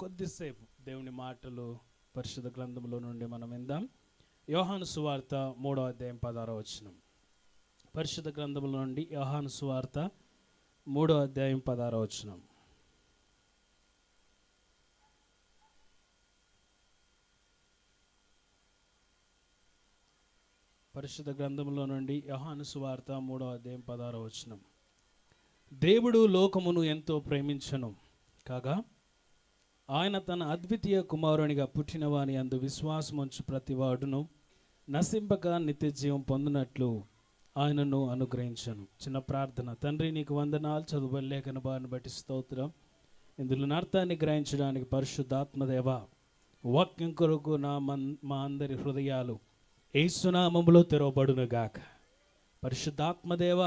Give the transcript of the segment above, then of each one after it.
కొద్దిసేపు దేవుని మాటలు పరిశుద్ధ గ్రంథంలో నుండి మనం విందాం. యోహాను సువార్త మూడో అధ్యాయం పదారో వచనం. పరిశుద్ధ గ్రంథంలో నుండి యోహాను సువార్త మూడో అధ్యాయం పదారో వచనం. పరిశుద్ధ గ్రంథంలో నుండి యోహాను సువార్త మూడో అధ్యాయం పదారో వచనం. దేవుడు లోకమును ఎంతో ప్రేమించను కాగా ఆయన తన అద్వితీయ కుమారునిగా పుట్టినవాని అందు విశ్వాసముంచు ప్రతివాడును నశింపక నిత్య జీవం పొందినట్లు ఆయనను అనుగ్రహించను. చిన్న ప్రార్థన. తండ్రి నీకు వందనాలు. చదువు లేఖన బారిని బట్టి స్తోత్రం. ఇందులో అర్థాన్ని గ్రహించడానికి పరిశుద్ధాత్మదేవ వాక్యం కొరకు నా మన్ మా అందరి హృదయాలు ఏసునామములో తెరవబడును గాక. పరిశుద్ధాత్మదేవ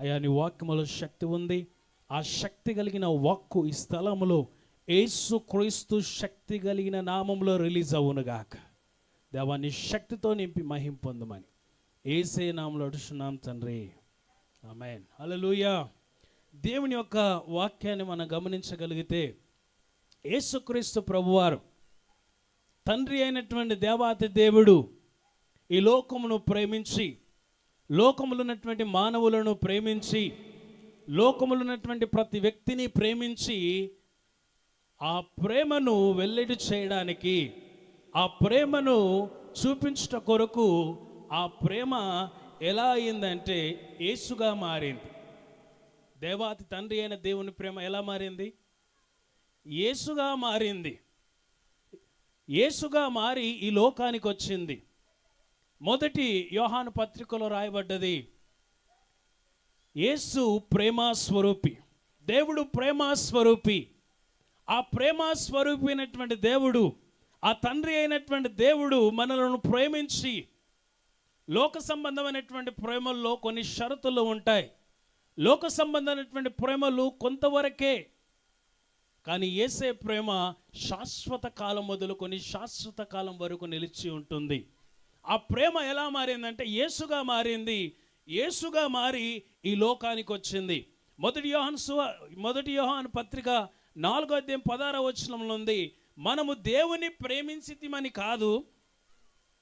అయా నీ వాక్యములో శక్తి ఉంది. ఆ శక్తి కలిగిన వాక్కు ఈ స్థలములో ఏసు క్రీస్తు శక్తి కలిగిన నామంలో రిలీజ్ అవునుగాక. దేవాన్ని శక్తితో నింపి మహిం పొందమని. ఏసే నామంలో అడుస్తున్నాం తండ్రి. ఆమెన్. హల్లెలూయా. దేవుని యొక్క వాక్యాన్ని మనం గమనించగలిగితే యేసుక్రీస్తు ప్రభువారు తండ్రి అయినటువంటి దేవాతి దేవుడు ఈ లోకమును ప్రేమించి లోకములు ఉన్నటువంటి మానవులను ప్రేమించి లోకములు ఉన్నటువంటి ప్రతి వ్యక్తిని ప్రేమించి ఆ ప్రేమను వెల్లడి చేయడానికి ఆ ప్రేమను చూపించుట కొరకు ఆ ప్రేమ ఎలా అయిందంటే యేసుగా మారింది. దేవాతి తండ్రి అయిన దేవుని ప్రేమ ఎలా మారింది? యేసుగా మారింది. యేసుగా మారి ఈ లోకానికి వచ్చింది. మొదటి యోహాను పత్రికలో రాయబడ్డది యేసు ప్రేమా స్వరూపి దేవుడు ప్రేమా స్వరూపి ఆ ప్రేమ స్వరూపి అయినటువంటి దేవుడు ఆ తండ్రి అయినటువంటి దేవుడు మనలను ప్రేమించి లోక సంబంధమైనటువంటి ప్రేమల్లో కొన్ని షరతులు ఉంటాయి. లోక సంబంధమైనటువంటి ప్రేమలు కొంతవరకే కానీ ఏసే ప్రేమ శాశ్వత కాలం మొదలుకొని శాశ్వత కాలం వరకు నిలిచి ఉంటుంది. ఆ ప్రేమ ఎలా మారిందంటే యేసుగా మారింది యేసుగా మారి ఈ లోకానికి వచ్చింది మొదటి యోహాన్ సువ మొదటి యోహాన్ పత్రిక నాలుగో అధ్యాయం పదార వచనంలో ఉంది మనము దేవుని ప్రేమించితిమని కాదు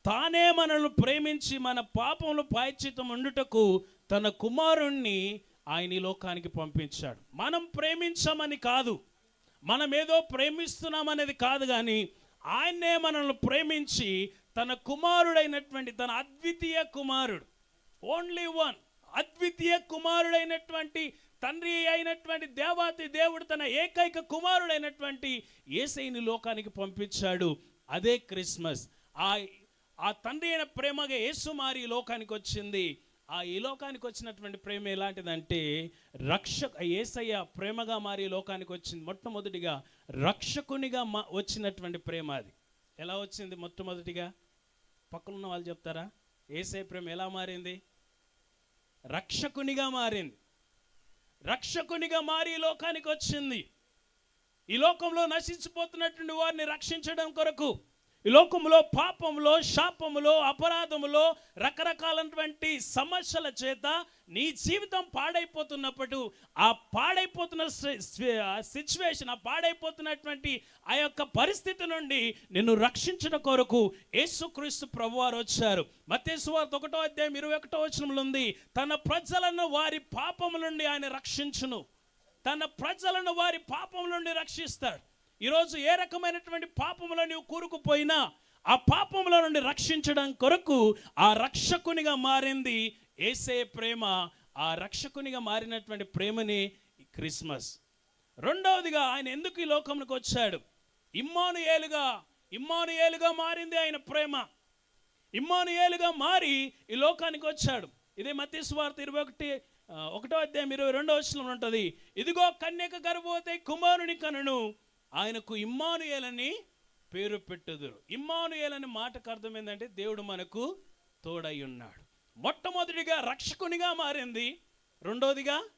తానే మనల్ని ప్రేమించి మన పాపంలో పాయచితం ఉండుటకు తన కుమారుణ్ణి ఆయన ఈ లోకానికి పంపించాడు. మనం ప్రేమించమని కాదు మనం ఏదో ప్రేమిస్తున్నామనేది కాదు కానీ ఆయన్నే మనల్ని ప్రేమించి తన కుమారుడైనటువంటి తన అద్వితీయ కుమారుడు ఓన్లీ వన్ అద్వితీయ కుమారుడైనటువంటి తండ్రి అయినటువంటి దేవాతి దేవుడు తన ఏకైక కుమారుడైనటువంటి ఏసైని లోకానికి పంపించాడు. అదే క్రిస్మస్. ఆ ఆ తండ్రి అయిన ప్రేమగా యేసు మారి లోకానికి వచ్చింది. ఆ ఈ లోకానికి వచ్చినటువంటి ప్రేమ ఎలాంటిదంటే రక్ష ఏసయ్య ప్రేమగా మారి లోకానికి వచ్చింది. మొట్టమొదటిగా రక్షకునిగా మా వచ్చినటువంటి ప్రేమ అది. ఎలా వచ్చింది మొట్టమొదటిగా? పక్కన ఉన్న వాళ్ళు చెప్తారా? ఏసై ప్రేమ ఎలా మారింది? రక్షకునిగా మారింది. రక్షకునిగా మారి ఈ లోకానికి వచ్చింది. ఈ లోకంలో నశించిపోతున్నటువంటి వారిని రక్షించడం కొరకు ఈ లోకంలో పాపంలో శాపములో అపరాధములో రకరకాలైనటువంటి సమస్యల చేత నీ జీవితం పాడైపోతున్నప్పుడు ఆ పాడైపోతున్న సిచ్యువేషన్ ఆ పాడైపోతున్నటువంటి ఆ యొక్క పరిస్థితి నుండి నిన్ను రక్షించడం కొరకు యేసుక్రీస్తు ప్రభువారు వచ్చారు. మత్తేశ్వార్త ఒకటో అధ్యాయం ఇరవై ఒకటో వచనంలో ఉంది తన ప్రజలను వారి పాపము నుండి ఆయన రక్షించును. తన ప్రజలను వారి పాపం నుండి రక్షిస్తాడు. ఈరోజు ఏ రకమైనటువంటి పాపములో నీవు కూరుకుపోయినా ఆ పాపముల నుండి రక్షించడం కొరకు ఆ రక్షకునిగా మారింది ఏసే ప్రేమ. ఆ రక్షకునిగా మారినటువంటి ప్రేమని క్రిస్మస్. రెండవదిగా ఆయన ఎందుకు ఈ లోకంలోకి వచ్చాడు? ఇమ్మానుయేలుగా ఇమ్మానుయేలుగా మారింది ఆయన ప్రేమ. ఇమ్మానుయేలుగా మారి ఈ లోకానికి వచ్చాడు. ఇదే మతీశ్వార్త ఇరవై ఒకటి ఒకటో అధ్యాయం ఇరవై రెండో వచ్చిన ఉంటుంది. ఇదిగో కన్యక గర్భవతి కుమారుని కనును. ఆయనకు ఇమ్మానుయేలని పేరు పెట్టుదురు. ఇమ్మానుయేలని మాటకు అర్థం ఏంటంటే దేవుడు మనకు తోడై ఉన్నాడు. మొట్టమొదటిగా రక్షకునిగా మారింది. రెండోదిగా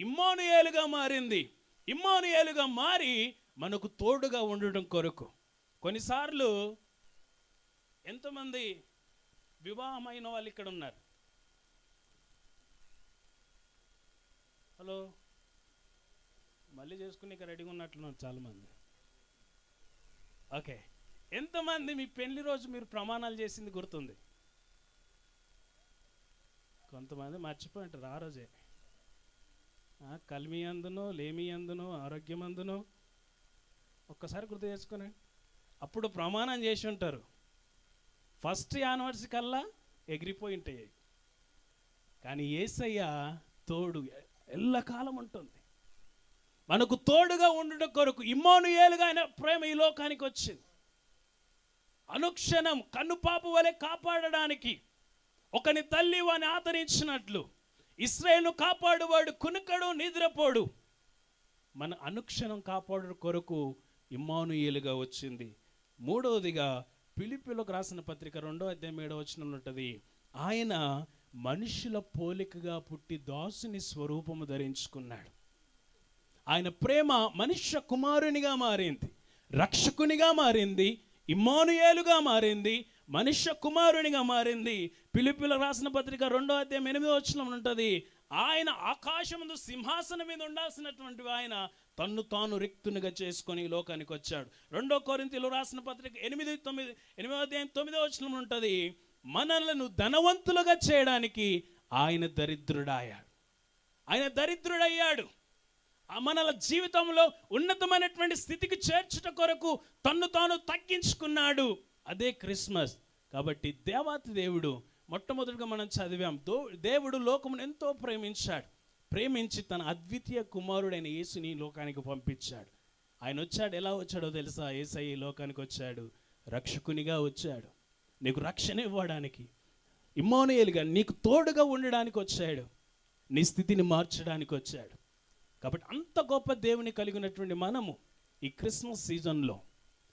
ఇమ్మానుయేలుగా మారింది. ఇమ్మానుయేలుగా మారి మనకు తోడుగా ఉండడం కొరకు. కొన్నిసార్లు ఎంతమంది వివాహమైన వాళ్ళు ఇక్కడ ఉన్నారు హలో? మళ్ళీ చేసుకుని రెడీగా ఉన్నట్లున్నారు చాలామంది. ఓకే. ఎంతమంది మీ పెళ్ళి రోజు మీరు ప్రమాణాలు చేసింది గుర్తుంది? కొంతమంది మర్చిపోయి ఉంటారు ఆ రోజే. కలిమి అందును లేమి అందును ఆరోగ్యం అందును ఒక్కసారి గుర్తు చేసుకుని. అప్పుడు ప్రమాణం చేసి ఉంటారు. ఫస్ట్ యానివర్సరీ కల్లా ఎగిరిపోయి ఉంటాయి. కానీ ఏసయ్య తోడు ఎల్లకాలం ఉంటుంది. మనకు తోడుగా ఉండుట కొరకు ఇమ్మానుయేలుగా ఆయన ప్రేమ ఈ లోకానికి వచ్చింది. అనుక్షణం కన్నుపాపు వలె కాపాడడానికి ఒకని తల్లి వాని ఆదరించినట్లు ఇస్రాయేల్ను కాపాడువాడు కునుకడు నిద్రపోడు. మన అనుక్షణం కాపాడు కొరకు ఇమ్మానుయేలుగా వచ్చింది. మూడవదిగా పిలిపిలోకి రాసిన పత్రిక రెండో అధ్యాయం ఏడో వచనంలో ఉంటుంది ఆయన మనుషుల పోలికగా పుట్టి దాసుని స్వరూపము ధరించుకున్నాడు. ఆయన ప్రేమ మనుష్య కుమారునిగా మారింది రక్షకునిగా మారింది ఇమ్మానుయేలుగా మారింది మనుష్య కుమారునిగా మారింది. పిలిపిల రాసిన పత్రిక రెండో అధ్యాయం ఎనిమిదో వచ్చిన ఉంటుంది ఆయన ఆకాశముందు సింహాసనం మీద ఉండాల్సినటువంటి ఆయన తన్ను తాను రిక్తునిగా చేసుకొని లోకానికి వచ్చాడు. రెండో కోరింతలు రాసిన పత్రిక ఎనిమిది తొమ్మిది ఎనిమిదో అధ్యాయం తొమ్మిదో వచ్చిన ఉంటుంది మనలను ధనవంతులుగా చేయడానికి ఆయన దరిద్రుడాయాడు. ఆయన దరిద్రుడయ్యాడు. మనల జీవితంలో ఉన్నతమైనటువంటి స్థితికి చేర్చుట కొరకు తన్ను తాను తగ్గించుకున్నాడు. అదే క్రిస్మస్. కాబట్టి దేవాతి దేవుడు మొట్టమొదటిగా మనం చదివాం దో దేవుడు లోకమును ఎంతో ప్రేమించాడు. ప్రేమించి తన అద్వితీయ కుమారుడైన యేసుని లోకానికి పంపించాడు. ఆయన వచ్చాడు ఎలా వచ్చాడో తెలుసా? ఏసఐ లోకానికి వచ్చాడు రక్షకునిగా వచ్చాడు. నీకు రక్షణ ఇవ్వడానికి ఇమ్మోనియలుగా నీకు తోడుగా ఉండడానికి వచ్చాడు. నీ స్థితిని మార్చడానికి వచ్చాడు. కాబట్టి అంత గొప్ప దేవుని కలిగినటువంటి మనము ఈ క్రిస్మస్ సీజన్లో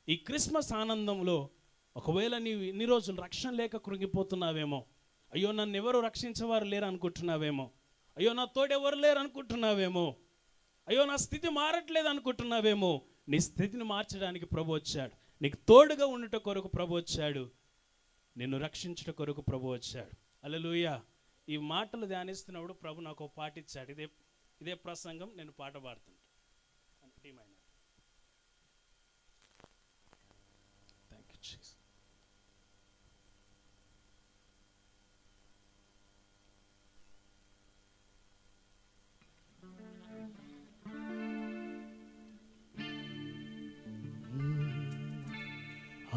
ఈ క్రిస్మస్ ఆనందంలో ఒకవేళ నీవు ఇన్ని రోజులు రక్షణ లేక కృంగిపోతున్నావేమో అయ్యో నన్ను ఎవరు రక్షించేవారు లేరు అనుకుంటున్నావేమో అయ్యో నా తోడెవరు లేరు అనుకుంటున్నావేమో అయ్యో నా స్థితి మారట్లేదు అనుకుంటున్నావేమో నీ స్థితిని మార్చడానికి ప్రభు వచ్చాడు. నీకు తోడుగా ఉండుట కొరకు ప్రభు వచ్చాడు. నిన్ను రక్షించుట కొరకు ప్రభు వచ్చాడు. అలలుయ ఈ మాటలు ధ్యానిస్తున్నప్పుడు ప్రభు నాకు పాటిచ్చాడు. ఇదే ఇదే ప్రసంగం నేను పాట పాడుతుంటా. థ్యాంక్ యూ జీసస్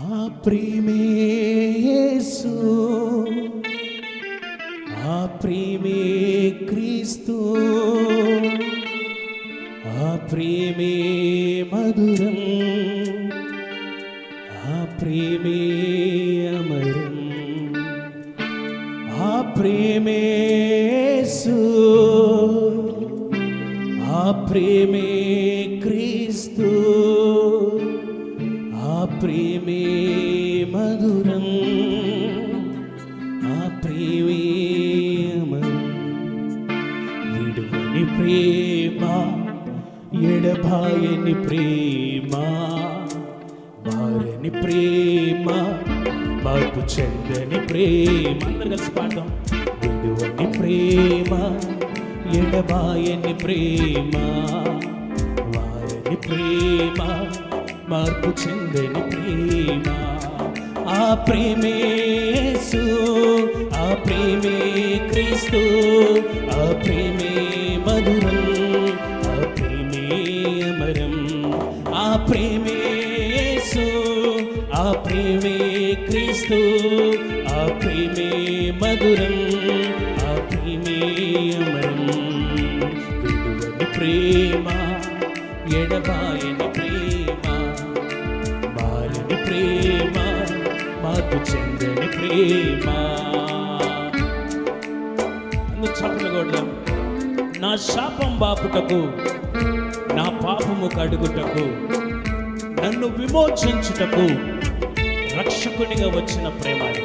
ఆ ప్రేమే ప్రేమేసు. ఆ ప్రేమే క్రీస్తు. ఆ ప్రేమే మధురం. ఆ ప్రేమే విడువని ప్రేమ ఎడబాయని ప్రేమ. మార్పు చెందని ప్రేమ. అందరు కలిసి పాడదాం. విడువని ప్రేమ ఎడబాయని ప్రేమ. వారని ప్రేమ మార్పు చెందని ప్రేమ. ఆ ప్రేమేసు ఆ ప్రేమే క్రీస్తు ఆ ప్రేమే ప్రేమే క్రీస్తు ఆ ప్రేమే మధురం ఆ ప్రేమే అమరం. విడువని ప్రేమ ఎడబాయని ప్రేమ మారని ప్రేమ మాకు చెందని ప్రేమ. అందరు నా శాపం బాపుటకు నా పాపము కడుగుటకు నన్ను విమోచించుటకు రక్షకునిగా వచ్చిన ప్రేమ అది.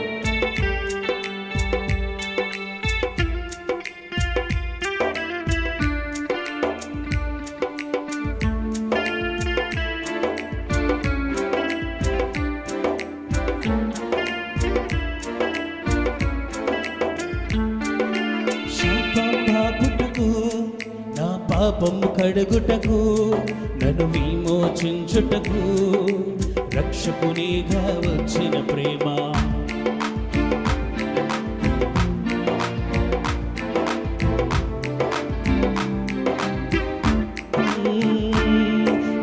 నా పాపము కడుగుటకు నన్ను విమోచించుటకు రక్షకునిగా వచ్చిన ప్రేమ.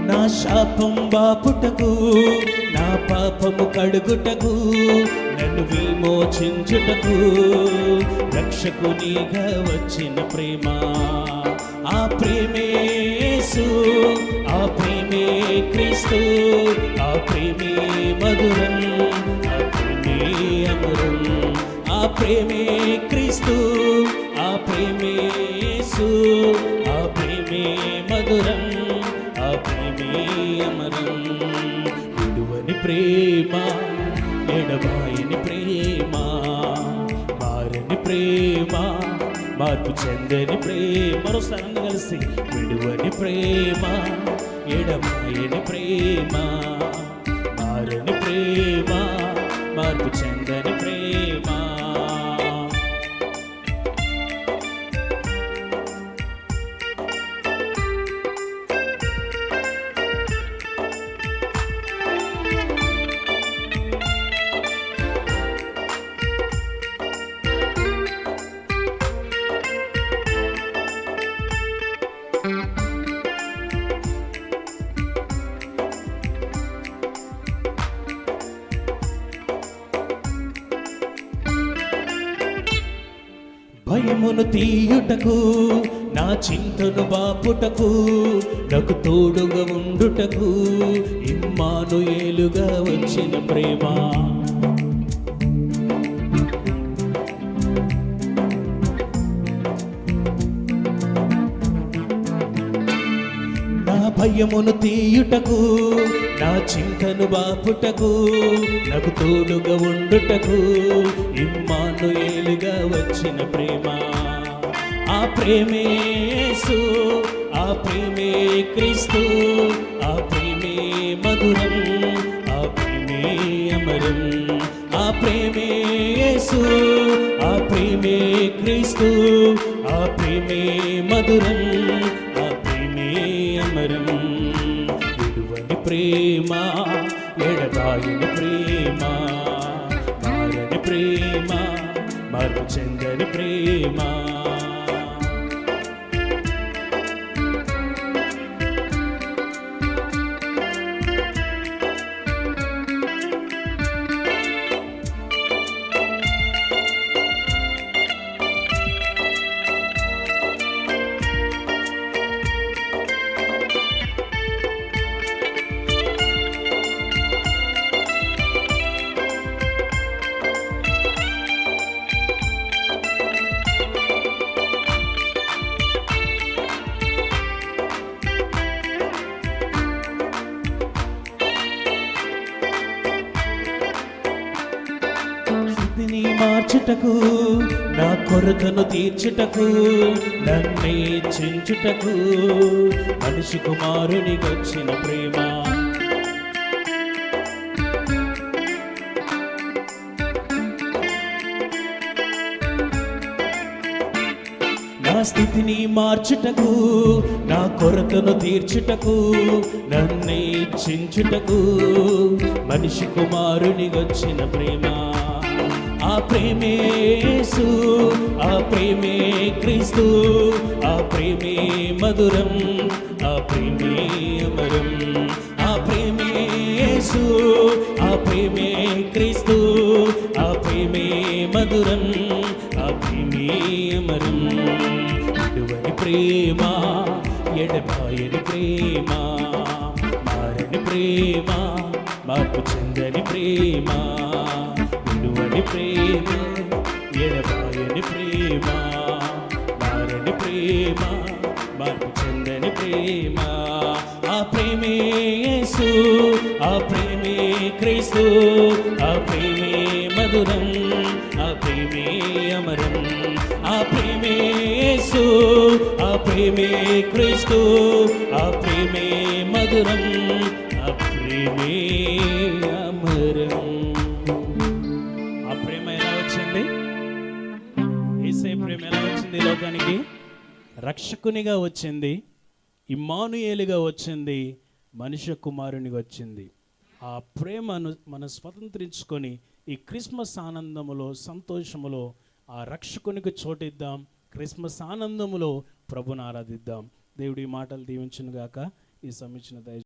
నా శాపం బాపుటకు నా పాపము కడుగుటకు నన్ను విమోచించుటకు రక్షకునిగా వచ్చిన ప్రేమ. ఆ ప్రేమేసు క్రీస్తు ఆ ప్రేమే మధురం ఆ ప్రేమే అమరం ఆ ప్రేమే క్రీస్తు ఆ ప్రేమే యేసు ఆ ప్రేమే మధురం ఆ ప్రేమే అమరం. విడువని ప్రేమ ఎడబాయని ప్రేమ మారని ప్రేమ మార్పు చెందని ప్రేమ. మరోసారి కలిసి విడువని ప్రేమ ఎడబాయని ప్రేమ మారని ప్రేమ మార్పు చెందని ప్రేమ. భారమును తీయుటకు నా చింతను బాపుటకు నాకు తోడుగా ఉండుటకు ఇమ్మాను ఏలుగా వచ్చిన ప్రేమ. భయమును తీయుటకు నా చింతను బాపుటకు నాకు తోడుగా ఉండుటకు ఇమ్మాను ఏలుగా వచ్చిన ప్రేమ. ఆ ప్రేమేసు ఆ ప్రేమే క్రీస్తు ఆ ప్రేమే మధురం ఆ ప్రేమే అమరం. ఆ ప్రేమేసు ఆ ప్రేమే క్రీస్తు ఆ ప్రేమే మధురం అమరం విడువని ప్రేమ ఎడబాయని ప్రేమ మారని ప్రేమ మార్పు చెందని స్థితిని మార్చుటకు నా కొరతను తీర్చుటకు నన్నే చించుటకు మనిషి కుమారుని వచ్చిన ప్రేమ. నా స్థితిని మార్చుటకు నా కొరతను తీర్చుటకు నన్నే చించుటకు మనిషి కుమారుని వచ్చిన ప్రేమ. ఆ ప్రేమేసు ఆ ప్రేమే క్రీస్తు ఆ ప్రేమే మధురం ఆ ప్రేమే అమరం. ఆ ప్రేమేసు ఆ ప్రేమే క్రీస్తు ఆ ప్రేమే మధురం ఆ ప్రేమే అమరం. విడువని ప్రేమ ఎడబాయని ప్రేమ మారని ప్రేమ మార్పు చెందని ప్రేమ విలువని ప్రేమ ఎడబాయని ప్రేమ మారని ప్రేమ మార్పు చెందని ప్రేమ. ఆ ప్రేమే యేసు ఆ ప్రేమే క్రీస్తు ఆ ప్రేమే మధురం ఆ ప్రేమే అమరం. ఆ ప్రేమే యేసు ఆ ప్రేమే క్రీస్తు ఆ ప్రేమే మధురం ప్రేమే అమరం. ఆ ప్రేమ ఎలా వచ్చింది? ఏసై ప్రేమ ఎలా వచ్చింది లోకానికి? రక్షకునిగా వచ్చింది ఇమానుయేలుగా వచ్చింది మనుష్య కుమారునిగా వచ్చింది. ఆ ప్రేమను మనం స్వతంత్రించుకొని ఈ క్రిస్మస్ ఆనందములో సంతోషములో ఆ రక్షకునికి చోటిద్దాం క్రిస్మస్ ఆనందములో ప్రభుని ఆరాధిద్దాం. దేవుడి మాటలు దీవించునుగాక ఈ సమిచిన దయ